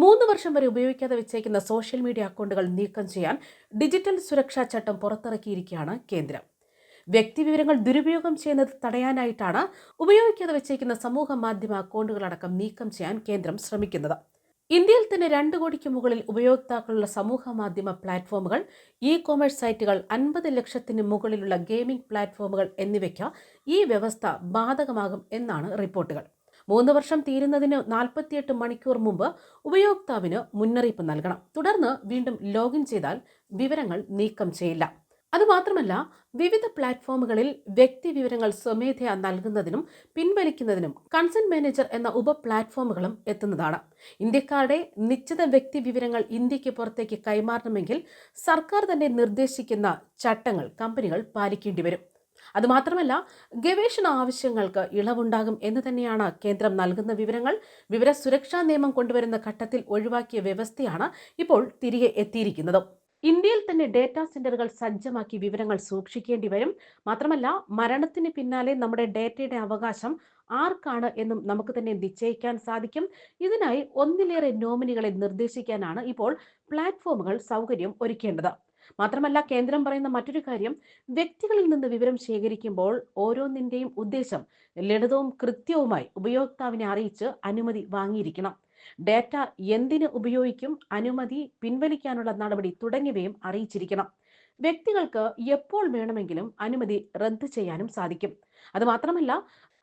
മൂന്ന് വർഷം വരെ ഉപയോഗിക്കാതെ വെച്ചേക്കുന്ന സോഷ്യൽ മീഡിയ അക്കൗണ്ടുകൾ നീക്കം ചെയ്യാൻ ഡിജിറ്റൽ സുരക്ഷാ ചട്ടം പുറത്തിറക്കിയിരിക്കുകയാണ് കേന്ദ്രം. വ്യക്തിവിവരങ്ങൾ ദുരുപയോഗം ചെയ്യുന്നത് തടയാനായിട്ടാണ് ഉപയോഗിക്കാതെ വെച്ചേക്കുന്ന സമൂഹ മാധ്യമ അക്കൗണ്ടുകളടക്കം നീക്കം ചെയ്യാൻ കേന്ദ്രം ശ്രമിക്കുന്നത്. ഇന്ത്യയിൽ തന്നെ രണ്ട് കോടിക്ക് മുകളിൽ ഉപയോക്താക്കളുള്ള സമൂഹ മാധ്യമ പ്ലാറ്റ്ഫോമുകൾ ഇ കോമേഴ്സ് സൈറ്റുകൾ അൻപത് ലക്ഷത്തിന് മുകളിലുള്ള ഗെയിമിംഗ് പ്ലാറ്റ്ഫോമുകൾ എന്നിവയ്ക്ക് ഈ വ്യവസ്ഥ ബാധകമാകും എന്നാണ് റിപ്പോർട്ടുകൾ. മൂന്ന് വർഷം തീരുന്നതിന് നാൽപ്പത്തിയെട്ട് മണിക്കൂർ മുമ്പ് ഉപയോക്താവിന് മുന്നറിയിപ്പ് നൽകണം. തുടർന്ന് വീണ്ടും ലോഗിൻ ചെയ്താൽ വിവരങ്ങൾ നീക്കം ചെയ്യില്ല. അതുമാത്രമല്ല വിവിധ പ്ലാറ്റ്ഫോമുകളിൽ വ്യക്തി വിവരങ്ങൾ സ്വമേധയാ നൽകുന്നതിനും പിൻവലിക്കുന്നതിനും കൺസെന്റ് മാനേജർ എന്ന ഉപ പ്ലാറ്റ്ഫോമുകളും എത്തുന്നതാണ്. ഇന്ത്യക്കാരുടെ നിശ്ചിത വ്യക്തി വിവരങ്ങൾ ഇന്ത്യയ്ക്ക് പുറത്തേക്ക് കൈമാറണമെങ്കിൽ സർക്കാർ തന്നെ നിർദ്ദേശിക്കുന്ന ചട്ടങ്ങൾ കമ്പനികൾ പാലിക്കേണ്ടി വരും. അതുമാത്രമല്ല ഗവേഷണ ആവശ്യങ്ങൾക്ക് ഇളവുണ്ടാകും എന്ന് തന്നെയാണ് കേന്ദ്രം നൽകുന്ന വിവരങ്ങൾ. വിവര സുരക്ഷാ നിയമം കൊണ്ടുവരുന്ന ഘട്ടത്തിൽ ഒഴിവാക്കിയ വ്യവസ്ഥയാണ് ഇപ്പോൾ തിരികെ എത്തിയിരിക്കുന്നത്. ഇന്ത്യയിൽ തന്നെ ഡേറ്റാ സെന്ററുകൾ സജ്ജമാക്കി വിവരങ്ങൾ സൂക്ഷിക്കേണ്ടി വരും. മാത്രമല്ല മരണത്തിന് പിന്നാലെ നമ്മുടെ ഡേറ്റയുടെ അവകാശം ആർക്കാണ് എന്നും നമുക്ക് തന്നെ നിശ്ചയിക്കാൻ സാധിക്കും. ഇതിനായി ഒന്നിലേറെ നോമിനികളെ നിർദ്ദേശിക്കാനാണ് ഇപ്പോൾ പ്ലാറ്റ്ഫോമുകൾ സൗകര്യം ഒരുക്കേണ്ടത്. മാത്രമല്ല കേന്ദ്രം പറയുന്ന മറ്റൊരു കാര്യം വ്യക്തികളിൽ നിന്ന് വിവരം ശേഖരിക്കുമ്പോൾ ഓരോന്നിന്റെയും ഉദ്ദേശം ലളിതവും കൃത്യവുമായി ഉപയോക്താവിനെ അറിയിച്ച് അനുമതി വാങ്ങിയിരിക്കണം. ഡാറ്റ എന്തിന് ഉപയോഗിക്കും അനുമതി പിൻവലിക്കാനുള്ള നടപടി തുടങ്ങിയവയും അറിയിച്ചിരിക്കണം. വ്യക്തികൾക്ക് എപ്പോൾ വേണമെങ്കിലും അനുമതി റദ്ദ് ചെയ്യാനും സാധിക്കും. അതുമാത്രമല്ല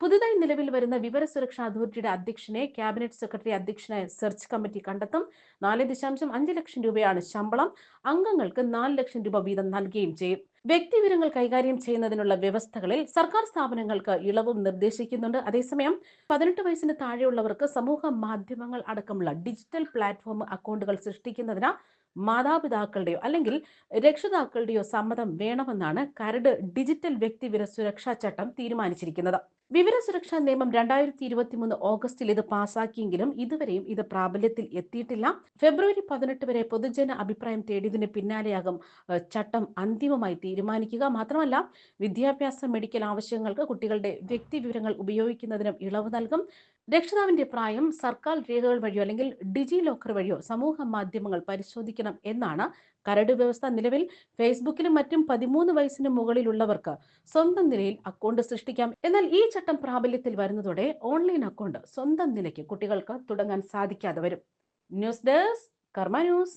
പുതുതായി നിലവിൽ വരുന്ന വിവര സുരക്ഷാ അതോറിറ്റിയുടെ അധ്യക്ഷനെ ക്യാബിനറ്റ് സെക്രട്ടറി അധ്യക്ഷനായ സെർച്ച് കമ്മിറ്റി കണ്ടെത്തും. നാല് ദശാംശം അഞ്ച് ലക്ഷം രൂപയാണ് ശമ്പളം. അംഗങ്ങൾക്ക് നാല് ലക്ഷം രൂപ വീതം നൽകുകയും ചെയ്യും. വ്യക്തി വിവരങ്ങൾ കൈകാര്യം ചെയ്യുന്നതിനുള്ള വ്യവസ്ഥകളിൽ സർക്കാർ സ്ഥാപനങ്ങൾക്ക് ഇളവും നിർദ്ദേശിക്കുന്നുണ്ട്. അതേസമയം പതിനെട്ട് വയസ്സിന് താഴെയുള്ളവർക്ക് സമൂഹ മാധ്യമങ്ങൾ അടക്കമുള്ള ഡിജിറ്റൽ പ്ലാറ്റ്ഫോം അക്കൗണ്ടുകൾ സൃഷ്ടിക്കുന്നതിന് മാതാപിതാക്കളുടെയോ അല്ലെങ്കിൽ രക്ഷിതാക്കളുടെയോ സമ്മതം വേണമെന്നാണ് കരട് ഡിജിറ്റൽ വ്യക്തിവിവര സുരക്ഷാ ചട്ടം തീരുമാനിച്ചിരിക്കുന്നത് വിവര സുരക്ഷാ നിയമം രണ്ടായിരത്തി ഇരുപത്തിമൂന്ന് ഓഗസ്റ്റിൽ ഇത് പാസാക്കിയെങ്കിലും ഇതുവരെയും ഇത് പ്രാബല്യത്തിൽ എത്തിയിട്ടില്ല. ഫെബ്രുവരി പതിനെട്ട് വരെ പൊതുജന അഭിപ്രായം തേടിയതിന് പിന്നാലെയാകും ചട്ടം അന്തിമമായി തീരുമാനിക്കുക. മാത്രമല്ല വിദ്യാഭ്യാസ മെഡിക്കൽ ആവശ്യങ്ങൾക്ക് കുട്ടികളുടെ വ്യക്തി വിവരങ്ങൾ ഉപയോഗിക്കുന്നതിനും ഇളവ് നൽകും. രക്ഷിതാവിന്റെ പ്രായം സർക്കാർ രേഖകൾ വഴിയോ അല്ലെങ്കിൽ ഡിജി ലോക്കർ വഴിയോ സമൂഹ മാധ്യമങ്ങൾ പരിശോധിക്കണം എന്നാണ് കരട് വ്യവസ്ഥ നിലവിൽ. ഫേസ്ബുക്കിലും മറ്റും പതിമൂന്ന് വയസ്സിന് മുകളിലുള്ളവർക്ക് സ്വന്തം നിലയിൽ അക്കൗണ്ട് സൃഷ്ടിക്കാം. എന്നാൽ ഈ ചട്ടം പ്രാബല്യത്തിൽ വരുന്നതോടെ ഓൺലൈൻ അക്കൗണ്ട് സ്വന്തം നിലയ്ക്ക് കുട്ടികൾക്ക് തുടങ്ങാൻ സാധിക്കാതെ വരും. News desk Karma news.